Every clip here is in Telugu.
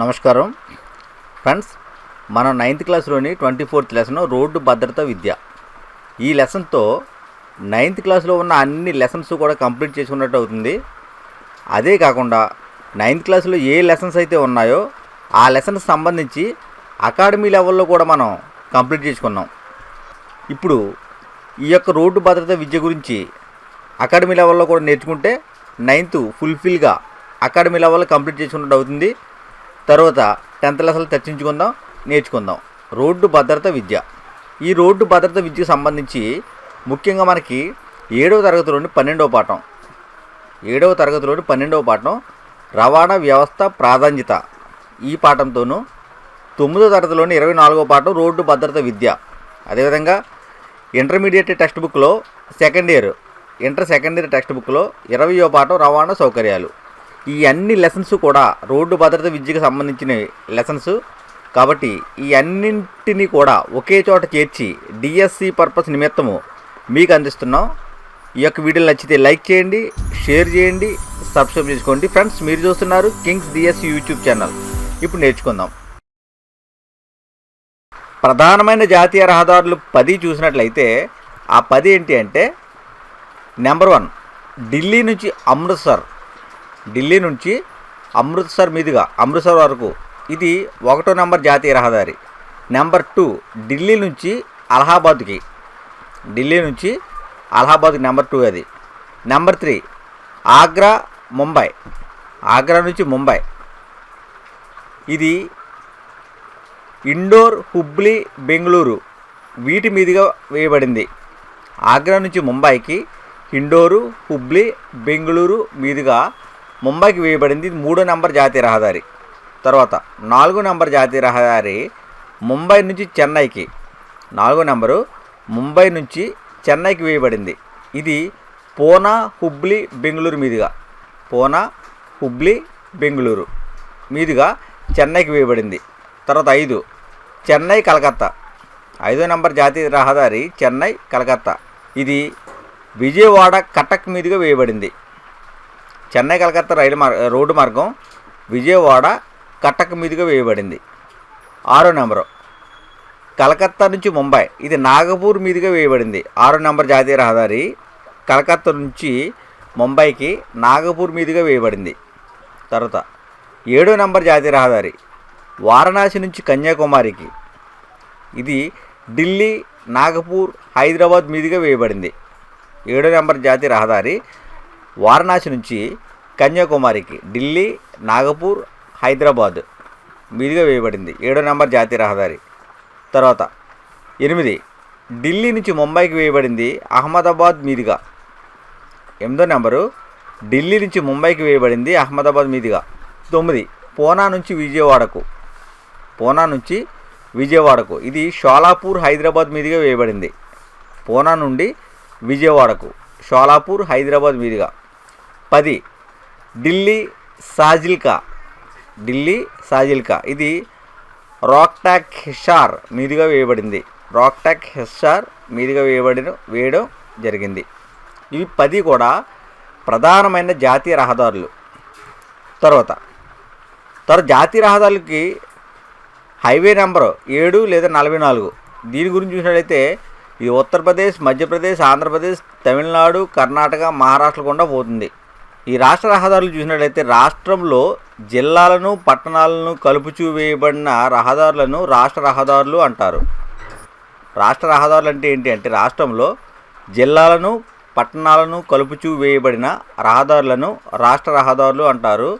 నమస్కారం. ఫ్రెండ్స్ మన నైన్త్ క్లాస్లోని ట్వంటీ ఫోర్త్ లెసన్ రోడ్డు భద్రత విద్య. ఈ లెసన్తో నైన్త్ క్లాస్లో ఉన్న అన్ని లెసన్స్ కూడా కంప్లీట్ చేసుకున్నట్టు అవుతుంది. అదే కాకుండా నైన్త్ క్లాస్లో ఏ లెసన్స్ అయితే ఉన్నాయో ఆ లెసన్స్ సంబంధించి అకాడమీ లెవెల్లో కూడా మనం కంప్లీట్ చేసుకున్నాం. ఇప్పుడు ఈ యొక్క రోడ్డు భద్రత విద్య గురించి అకాడమీ లెవెల్లో కూడా నేర్చుకుంటే నైన్త్ ఫుల్ఫిల్గా అకాడమీ లెవెల్లో కంప్లీట్ చేసుకున్నట్టు అవుతుంది. తర్వాత టెన్త్ లెసన్లు చర్చించుకుందాం నేర్చుకుందాం. రోడ్డు భద్రత విద్య. ఈ రోడ్డు భద్రత విద్యకు సంబంధించి ముఖ్యంగా మనకి ఏడవ తరగతిలోని పన్నెండవ పాఠం. ఏడవ తరగతిలోని పన్నెండవ పాఠం రవాణా వ్యవస్థ ప్రాధాన్యత. ఈ పాఠంతోనూ తొమ్మిదో తరగతిలోని ఇరవై నాలుగో పాఠం రోడ్డు భద్రత విద్య. అదేవిధంగా ఇంటర్మీడియట్ టెక్స్ట్ బుక్లో second year inter second year text బుక్లో ఇరవయో పాఠం రవాణా సౌకర్యాలు. ఈ అన్ని లెసన్స్ కూడా రోడ్డు భద్రత విద్యకు సంబంధించిన లెసన్స్ కాబట్టి ఈ అన్నింటినీ కూడా ఒకే చోట చేర్చి డిఎస్సి పర్పస్ నిమిత్తము మీకు అందిస్తున్నాం. ఈ యొక్క వీడియోలు నచ్చితే లైక్ చేయండి షేర్ చేయండి సబ్స్క్రైబ్ చేసుకోండి. ఫ్రెండ్స్ మీరు చూస్తున్నారు కింగ్స్ డిఎస్సి యూట్యూబ్ ఛానల్ ఇప్పుడు నేర్చుకుందాం. ప్రధానమైన జాతీయ రహదారులు పది చూసినట్లయితే ఆ పది ఏంటి అంటే నెంబర్ వన్ ఢిల్లీ నుంచి అమృత్సర్. ఢిల్లీ నుంచి అమృత్సర్ మీదుగా అమృత్సర్ వరకు. ఇది ఒకటో నెంబర్ జాతీయ రహదారి. నెంబర్ టూ ఢిల్లీ నుంచి అలహాబాద్కి. ఢిల్లీ నుంచి అలహాబాద్కి నెంబర్ టూ అది. Number three Agra Mumbai. Agra నుంచి ముంబై. ఇది ఇండోర్ హుబ్లీ బెంగళూరు వీటి మీదుగా వేయబడింది. ఆగ్రా నుంచి ముంబైకి ఇండోరు హుబ్లీ బెంగళూరు మీదుగా ముంబైకి వేయబడింది ఇది మూడో నెంబర్ జాతీయ రహదారి. తర్వాత నాలుగో నెంబర్ జాతీయ రహదారి ముంబై నుంచి చెన్నైకి. నాలుగో నెంబరు ముంబై నుంచి చెన్నైకి వేయబడింది. ఇది పూనా హుబ్లీ బెంగళూరు మీదుగా. పూనా హుబ్లీ బెంగళూరు మీదుగా చెన్నైకి వేయబడింది. తర్వాత ఐదు చెన్నై కలకత్తా. ఐదో నెంబర్ జాతీయ రహదారి చెన్నై కలకత్తా. ఇది విజయవాడ కటక్ మీదుగా వేయబడింది. చెన్నై కలకత్తా రైలు మార్ రోడ్డు మార్గం విజయవాడ కట్టక మీదుగా వేయబడింది. ఆరో నెంబరు. కలకత్తా నుంచి ముంబై ఇది నాగపూర్ మీదుగా వేయబడింది. ఆరో నెంబర్ జాతీయ రహదారి కలకత్తా నుంచి ముంబైకి నాగపూర్ మీదుగా వేయబడింది. తర్వాత ఏడో నెంబర్ జాతీయ రహదారి వారణాసి నుంచి కన్యాకుమారికి ఇది ఢిల్లీ నాగపూర్ హైదరాబాద్ మీదుగా వేయబడింది. ఏడో నెంబర్ జాతీయ రహదారి వారణాసి నుంచి కన్యాకుమారికి ఢిల్లీ నాగపూర్ హైదరాబాద్ మీదుగా వేయబడింది. ఏడో నెంబర్ జాతీయ రహదారి. తర్వాత ఎనిమిది ఢిల్లీ నుంచి ముంబైకి వేయబడింది అహ్మదాబాద్ మీదుగా. ఎనిమిదో నెంబరు ఢిల్లీ నుంచి ముంబైకి వేయబడింది అహ్మదాబాద్ మీదుగా. తొమ్మిది పూనా నుంచి విజయవాడకు. పూనా నుంచి విజయవాడకు. ఇది షోలాపూర్ హైదరాబాద్ మీదుగా వేయబడింది. పూనా నుండి విజయవాడకు. షోలాపూర్ హైదరాబాద్ మీదుగా. పది. ఢిల్లీ సాజిల్కా. ఢిల్లీ సాజిల్కా. ఇది రాక్టాక్ హిషార్ మీదుగా వేయబడింది. రాక్టాక్ హిషార్ మీదుగా వేయబడిన వేయడం జరిగింది. ఇవి పది కూడా ప్రధానమైన జాతీయ రహదారులు. తర్వాత తర్వాత జాతీయ రహదారులకి హైవే నెంబరు ఏడు లేదా నలభై నాలుగు. దీని గురించి చూసినట్లయితే ఇది ఉత్తరప్రదేశ్ మధ్యప్రదేశ్ ఆంధ్రప్రదేశ్ తమిళనాడు కర్ణాటక మహారాష్ట్ర గుండా పోతుంది. ఈ రాష్ట్ర రహదారులు చూసినట్లయితే రాష్ట్రంలో జిల్లాలను పట్టణాలను కలుపుచూ వేయబడిన రహదారులను రాష్ట్ర రహదారులు అంటారు. రాష్ట్ర రహదారులు అంటే ఏంటి అంటే రాష్ట్రంలో జిల్లాలను పట్టణాలను కలుపుచూ వేయబడిన రహదారులను రాష్ట్ర రహదారులు అంటారు.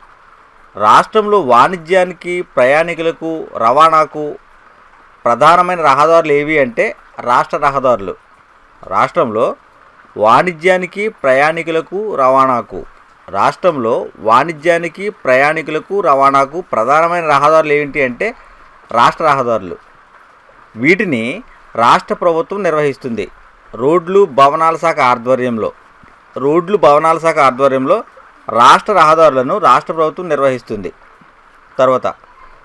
రాష్ట్రంలో వాణిజ్యానికి ప్రయాణికులకు రవాణాకు ప్రధానమైన రహదారులు ఏవి అంటే రాష్ట్ర రహదారులు. రాష్ట్రంలో వాణిజ్యానికి ప్రయాణికులకు రవాణాకు రాష్ట్రంలో వాణిజ్యానికి ప్రయాణికులకు రవాణాకు ప్రధానమైన రహదారులు ఏంటి అంటే రాష్ట్ర రహదారులు. వీటిని రాష్ట్ర ప్రభుత్వం నిర్వహిస్తుంది. రోడ్లు భవనాల శాఖ ఆధ్వర్యంలో. రోడ్లు భవనాల శాఖ ఆధ్వర్యంలో రాష్ట్ర రహదారులను రాష్ట్ర ప్రభుత్వం నిర్వహిస్తుంది. తర్వాత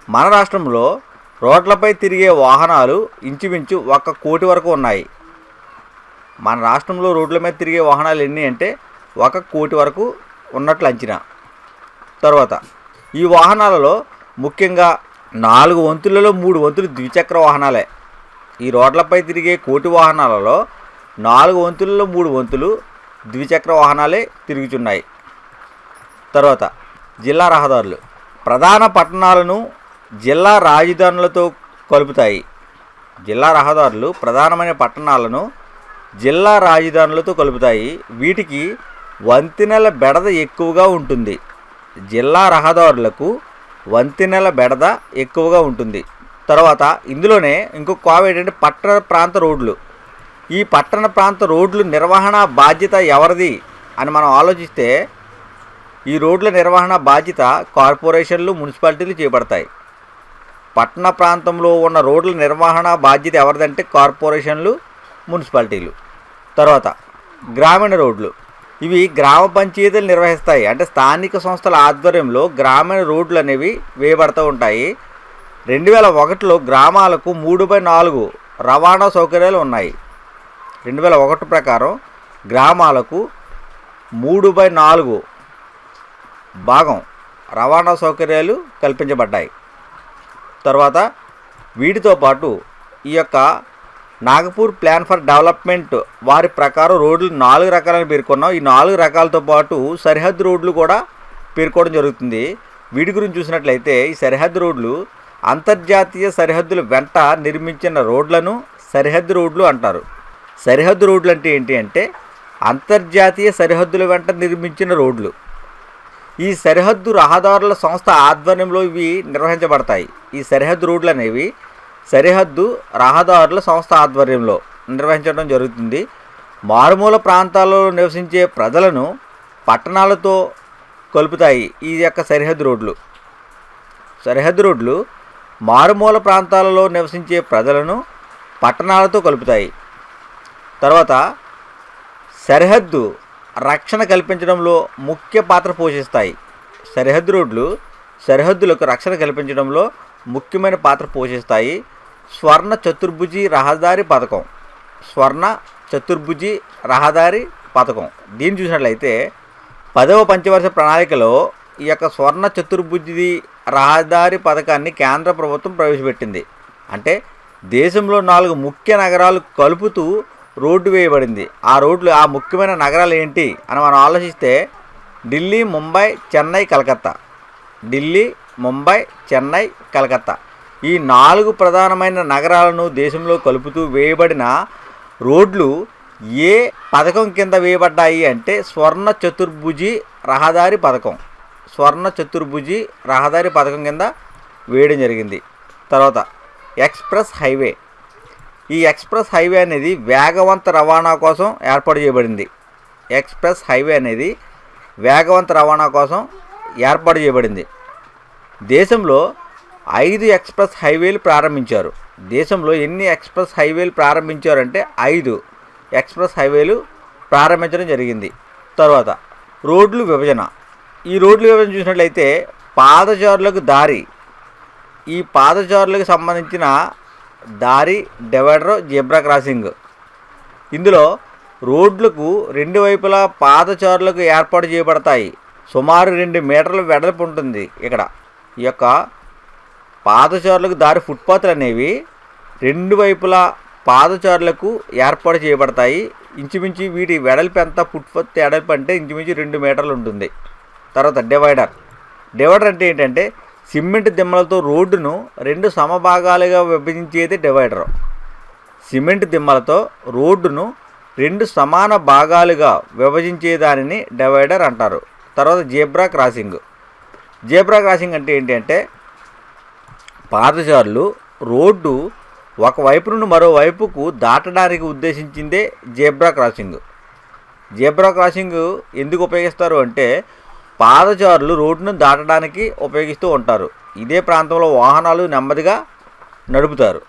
మన రాష్ట్రంలో రోడ్లపై తిరిగే వాహనాలు ఇంచుమించు ఒక కోటి వరకు ఉన్నాయి. మన రాష్ట్రంలో రోడ్ల మీద తిరిగే వాహనాలు ఎన్ని అంటే ఒక కోటి వరకు ఉన్నట్లు అంచనా. తర్వాత ఈ వాహనాలలో ముఖ్యంగా నాలుగు వంతులలో మూడు వంతులు ద్విచక్ర వాహనాలే. ఈ రోడ్లపై తిరిగే కోటి వాహనాలలో నాలుగు వంతులలో మూడు వంతులు ద్విచక్ర వాహనాలే తిరుగుచున్నాయి. తర్వాత జిల్లా రహదారులు. ప్రధాన పట్టణాలను జిల్లా రాజధానులతో కలుపుతాయి. జిల్లా రహదారులు ప్రధానమైన పట్టణాలను జిల్లా రాజధానులతో కలుపుతాయి. వీటికి వంతెనల బెడద ఎక్కువగా ఉంటుంది. జిల్లా రహదారులకు వంతెనల బెడద ఎక్కువగా ఉంటుంది. తర్వాత ఇందులోనే ఇంకొక కోవ ఏంటంటే పట్టణ ప్రాంత రోడ్లు. ఈ పట్టణ ప్రాంత రోడ్లు నిర్వహణ బాధ్యత ఎవరిది అని మనం ఆలోచిస్తే ఈ రోడ్ల నిర్వహణ బాధ్యత కార్పొరేషన్లు మున్సిపాలిటీలు చేపడతాయి. పట్టణ ప్రాంతంలో ఉన్న రోడ్ల నిర్వహణ బాధ్యత ఎవరిదంటే కార్పొరేషన్లు మున్సిపాలిటీలు. తర్వాత గ్రామీణ రోడ్లు. ఇవి గ్రామ పంచాయతీలు నిర్వహిస్తాయి. అంటే స్థానిక సంస్థల ఆధ్వర్యంలో గ్రామీణ రోడ్లు అనేవి వేయబడుతూ ఉంటాయి. రెండు వేల ఒకటిలో గ్రామాలకు మూడు బై నాలుగు రవాణా సౌకర్యాలు ఉన్నాయి. రెండు వేల ఒకటి ప్రకారం గ్రామాలకు మూడు బై నాలుగు భాగం రవాణా సౌకర్యాలు కల్పించబడ్డాయి. తర్వాత వీటితో పాటు ఈ యొక్క నాగపూర్ ప్లాన్ ఫర్ డెవలప్మెంట్ వారి ప్రకారం రోడ్లు నాలుగు రకాలని పేర్కొన్నాం. ఈ నాలుగు రకాలతో పాటు సరిహద్దు రోడ్లు కూడా పేర్కోవడం జరుగుతుంది. వీటి గురించి చూసినట్లయితే ఈ సరిహద్దు రోడ్లు అంతర్జాతీయ సరిహద్దుల వెంట నిర్మించిన రోడ్లను సరిహద్దు రోడ్లు అంటారు. సరిహద్దు రోడ్లు అంటే ఏంటి అంటే అంతర్జాతీయ సరిహద్దుల వెంట నిర్మించిన రోడ్లు. ఈ సరిహద్దు రహదారుల సంస్థ ఆధ్వర్యంలో ఇవి నిర్వహించబడతాయి. ఈ సరిహద్దు రోడ్లు అనేవి సరిహద్దు రహదారుల సంస్థ ఆధ్వర్యంలో నిర్వహించడం జరుగుతుంది. మారుమూల ప్రాంతాలలో నివసించే ప్రజలను పట్టణాలతో కలుపుతాయి ఈ యొక్క సరిహద్దు రోడ్లు. సరిహద్దు రోడ్లు మారుమూల ప్రాంతాలలో నివసించే ప్రజలను పట్టణాలతో కలుపుతాయి. తర్వాత సరిహద్దు రక్షణ కల్పించడంలో ముఖ్య పాత్ర పోషిస్తాయి. సరిహద్దు రోడ్లు సరిహద్దులకు రక్షణ కల్పించడంలో ముఖ్యమైన పాత్ర పోషిస్తాయి. స్వర్ణ చతుర్భుజి రహదారి పథకం. స్వర్ణ చతుర్భుజి రహదారి పథకం. దీన్ని చూసినట్లయితే పదవ పంచవర్ష ప్రణాళికలో ఈ యొక్క స్వర్ణ చతుర్భుజి రహదారి పథకాన్ని కేంద్ర ప్రభుత్వం ప్రవేశపెట్టింది. అంటే దేశంలో నాలుగు ముఖ్య నగరాలు కలుపుతూ రోడ్డు వేయబడింది. ఆ రోడ్లు ఆ ముఖ్యమైన నగరాలు ఏంటి అని మనం ఆలోచిస్తే ఢిల్లీ ముంబై చెన్నై కలకత్తా. ఢిల్లీ ముంబై చెన్నై కలకత్తా. ఈ నాలుగు ప్రధానమైన నగరాలను దేశంలో కలుపుతూ వేయబడిన రోడ్లు ఏ పథకం కింద వేయబడ్డాయి అంటే స్వర్ణ చతుర్భుజి రహదారి పథకం. స్వర్ణ చతుర్భుజి రహదారి పథకం కింద వేయడం జరిగింది. తర్వాత ఎక్స్ప్రెస్ హైవే. ఈ ఎక్స్ప్రెస్ హైవే అనేది వేగవంత రవాణా కోసం ఏర్పాటు చేయబడింది. ఎక్స్ప్రెస్ హైవే అనేది వేగవంత రవాణా కోసం ఏర్పాటు చేయబడింది. దేశంలో ఐదు ఎక్స్ప్రెస్ హైవేలు ప్రారంభించారు. దేశంలో ఎన్ని ఎక్స్ప్రెస్ హైవేలు ప్రారంభించారంటే ఐదు ఎక్స్ప్రెస్ హైవేలు ప్రారంభించడం జరిగింది. తర్వాత రోడ్లు విభజన. ఈ రోడ్లు విభజన చూసినట్లయితే పాదచారులకు దారి. ఈ పాదచారులకు సంబంధించిన దారి డివైడర్ జెబ్రా క్రాసింగ్. ఇందులో రోడ్లకు రెండు వైపులా పాదచారులకు ఏర్పాటు చేయబడతాయి. సుమారు రెండు మీటర్ల వెడల్పు ఉంటుంది ఇక్కడ. ఈ యొక్క పాదచారులకు దారి ఫుట్పాత్లు అనేవి రెండు వైపులా పాదచారులకు ఏర్పాటు చేయబడతాయి. ఇంచుమించు వీటి వెడల్పు ఎంత? ఫుట్పాత్ వెడల్పు అంటే ఇంచుమించు రెండు మీటర్లు ఉంటుంది. తర్వాత డివైడర్. డివైడర్ అంటే ఏంటంటే సిమెంట్ దిమ్మలతో రోడ్డును రెండు సమభాగాలుగా విభజించేది డివైడర్. సిమెంట్ దిమ్మలతో రోడ్డును రెండు సమాన భాగాలుగా విభజించే దానిని డివైడర్ అంటారు. తర్వాత జేబ్రా క్రాసింగ్. జేబ్రా క్రాసింగ్ అంటే ఏంటంటే పాదచారులు రోడ్డు ఒకవైపు నుండి మరోవైపుకు దాటడానికి ఉద్దేశించిందే జేబ్రా క్రాసింగ్. జేబ్రా క్రాసింగ్ ఎందుకు ఉపయోగిస్తారు అంటే పాదచారులు రోడ్డును దాటడానికి ఉపయోగిస్తూ ఉంటారు. ఇదే ప్రాంతంలో వాహనాలు నెమ్మదిగా నడుపుతారు.